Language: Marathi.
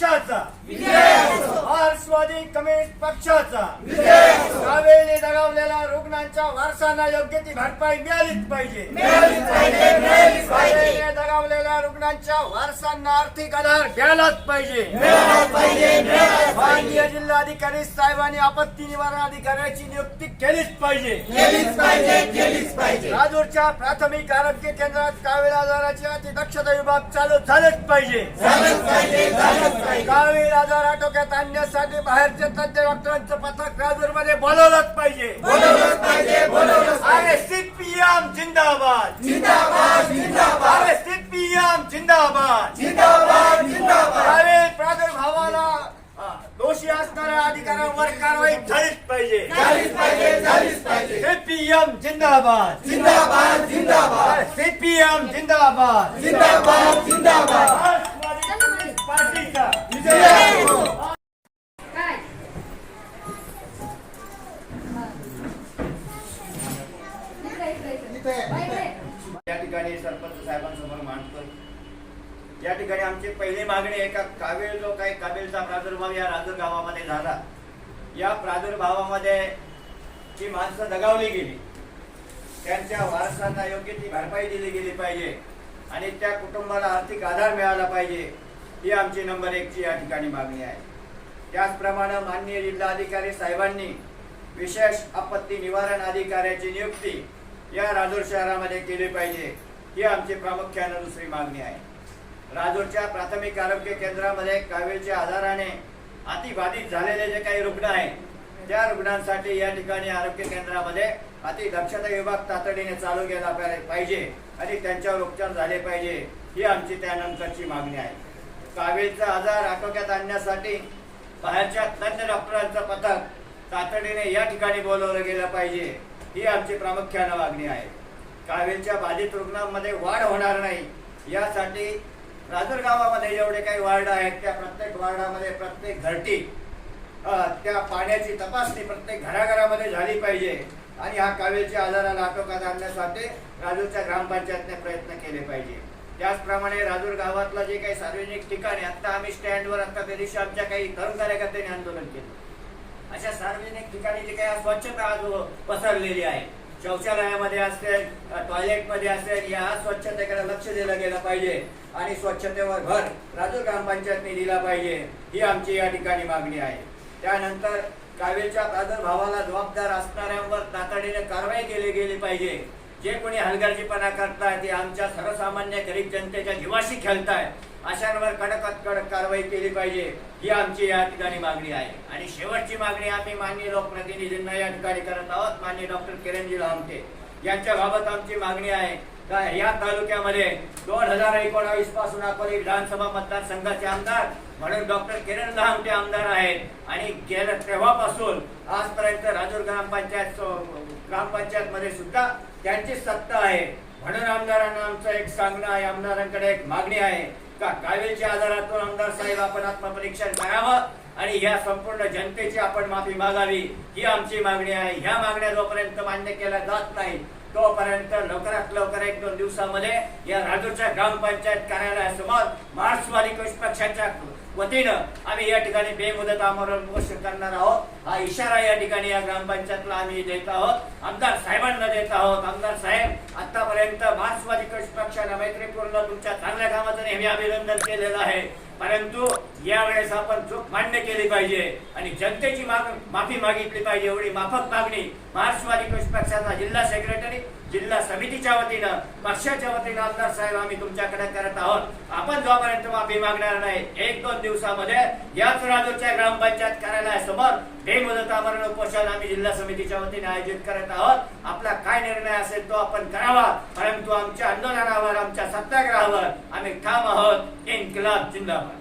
पक्षाचा. मार्क्सवादी कम्युनिस्ट पक्षाचा. कावेळी दगावलेल्या रुग्णांच्या वारसांना योग्य ती भरपाई मिळालीच पाहिजे. दगावलेल्या रुग्णांच्या वारसांना आर्थिक आधार द्यायलाच पाहिजे. माननीय जिल्हाधिकारी साहेबांनी आपत्ती निवारण अधिकाऱ्याची नियुक्ती केलीच पाहिजे. राजूरच्या प्राथमिक आरोग्य केंद्रात कावीळ आजाराची अतिदक्षता विभाग चालू झालेच पाहिजे. आटोक्यात आणण्यासाठी बाहेरच्या तज्ञ डॉक्टरांचं पथक राजूरमध्ये बोलवलंच पाहिजे अरे सीपीएम जिंदाबाद. अरे सीपीएम जिंदाबाद. कावीळ प्रादुर्भावाला अ, दोषी असणाऱ्या अधिकाऱ्यांवर कारवाई झालीच पाहिजे. सीपीएम जिंदाबाद. सीपीएम जिंदाबाद. राष्ट्रवादी काँग्रेस पार्टीचा. काय साहेबांसमोर मांडतोय. या ठिकाणी आमची पहिली मागणी आहे का कावीळ जो काही काबेलचा प्रादुर्भाव या राजूर गावामध्ये झाला या प्रादुर्भावामध्ये जी माणसं दगावली गेली त्यांच्या वारसांना योग्य ती भरपाई दिली गेली पाहिजे आणि त्या कुटुंबाला आर्थिक आधार मिळाला पाहिजे ही आमची नंबर एकची या ठिकाणी मागणी आहे. त्याचप्रमाणे माननीय जिल्हाधिकारी साहेबांनी विशेष आपत्ती निवारण अधिकाऱ्याची नियुक्ती या राजूर शहरामध्ये केली पाहिजे. ही आमची प्रामुख्यानं दुसरी मागणी आहे. राजूरच्या प्राथमिक आरोग्य केंद्रामध्ये कावीळच्या आजाराने अतिबाधित झालेले जे काही रुग्ण आहेत त्या रुग्णांसाठी या ठिकाणी आरोग्य केंद्रामध्ये अति दक्षता विभाग तातडीने चालू केला पाहि- पाहिजे आणि त्यांच्यावर उपचार झाले पाहिजे ही आमची त्यानंतरची मागणी आहे. कावीळचा आजार आटोक्यात आणण्यासाठी बाहेरच्या तज्ञ डॉक्टरांचं पथक तातडीने या ठिकाणी बोलवलं गेलं पाहिजे ही आमची प्रामुख्यानं मागणी आहे. कावीळच्या बाधित रुग्णांमध्ये वाढ होणार नाही. यासाठी राजूर गावामध्ये जेवढे काही वार्ड आहेत. त्या प्रत्येक वार्डामध्ये प्रत्येक घरटी त्या पाण्याची तपासणी प्रत्येक घराघरामध्ये झाली पाहिजे. आणि हा कावीळच्या आजाराला आटोकात आणण्यासाठी राजूरच्या ग्रामपंचायतने प्रयत्न केले पाहिजे. त्याचप्रमाणे राजूर गावातलं जे काही सार्वजनिक ठिकाणी आत्ता आम्ही स्टँडवर आत्ता त्या दिवशी आमच्या काही तरुण कार्यकर्त्यांनी आंदोलन केलं. अशा सार्वजनिक ठिकाणी जी काही अस्वच्छता आज पसरलेली आहे शौचालयामध्ये असेल टॉयलेटमध्ये असेल या स्वच्छतेकडे लक्ष दिलं गेलं पाहिजे. आणि स्वच्छतेवर भर राजूर ग्रामपंचायतने दिला पाहिजे. ही आमची या ठिकाणी मागणी आहे. त्यानंतर कावेच्या प्रादुर्भावाला जबाबदार असणाऱ्यांवर तातडीने कारवाई केली गेली पाहिजे. जे कोणी हलगर्जीपणा करताय ते आमच्या सर्वसामान्य गरीब जनतेच्या जीवाशी खेळताय. अशांवर कडकात कडक कारवाई केली पाहिजे ही आमची या ठिकाणी मागणी आहे. आणि शेवटची मागणी आम्ही माननीय लोकप्रतिनिधींना या ठिकाणी करत आहोत माननीय डॉक्टर किरणजी लामटे यांच्या बाबत आमची मागणी आहे का या तालुक्यामध्ये दोन हजार एकोणावीसपासून अकोले विधानसभा मतदारसंघाचे आमदार म्हणून डॉक्टर किरण लहामटे आमदार आहेत. आणि गेल्या तेव्हापासून आजपर्यंत राजूर ग्रामपंचायत ग्रामपंचायत मध्ये सुद्धा त्यांची सत्ता आहे. म्हणून आमदारांना आमचं एक सांगणं आहे आमदारांकडे एक मागणी आहे. का कावेरीच्या आजारातून आमदार साहेब आपण आत्मपरीक्षण करावं आणि ह्या संपूर्ण जनतेची आपण माफी मागावी ही आमची मागणी आहे. ह्या मागण्या जोपर्यंत मान्य केल्या जात नाही तोपर्यंत लवकरात लवकर एक दोन दिवसामध्ये या राजूरच्या ग्रामपंचायत कार्यालयासमोर मार्क्सवादी कम्युनिस्ट पक्षाच्या वतीनं आम्ही या ठिकाणी बेमुदत आमरण उपोषण करणार आहोत. हा इशारा या ठिकाणी या ग्रामपंचायतला आम्ही देत आहोत. आमदार साहेबांना देत आहोत. आमदार साहेब आतापर्यंत मार्क्सवादी कम्युनिस्ट मैत्रीपूर्ण तुमच्या चांगल्या कामाचं नेहमी अभिनंदन केलेलं आहे. परंतु यावेळेस आपण चूक मान्य केली पाहिजे आणि जनतेची माग माफी मागितली पाहिजे एवढी माफक मागणी मार्क्सवादी कम्युनिस्ट पक्षाचा जिल्हा सेक्रेटरी जिल्हा समितीच्या वतीनं पक्षाच्या वतीनं आमदार साहेब आम्ही तुमच्याकडे करत आहोत. आपण जोपर्यंत माफी मागणार नाही एक दोन दिवसामध्ये याच राजूरच्या ग्रामपंचायत कार्यालयासमोर बेमुदत आमरण उपोषण आम्ही जिल्हा समितीच्या वतीने आयोजित करत आहोत. आपला काय निर्णय असेल तो आपण करावा. परंतु आमच्या आंदोलनावर आमच्या सत्याग्रहावर आम्ही ठाम आहोत. इन्कलाब जिंदाबाद.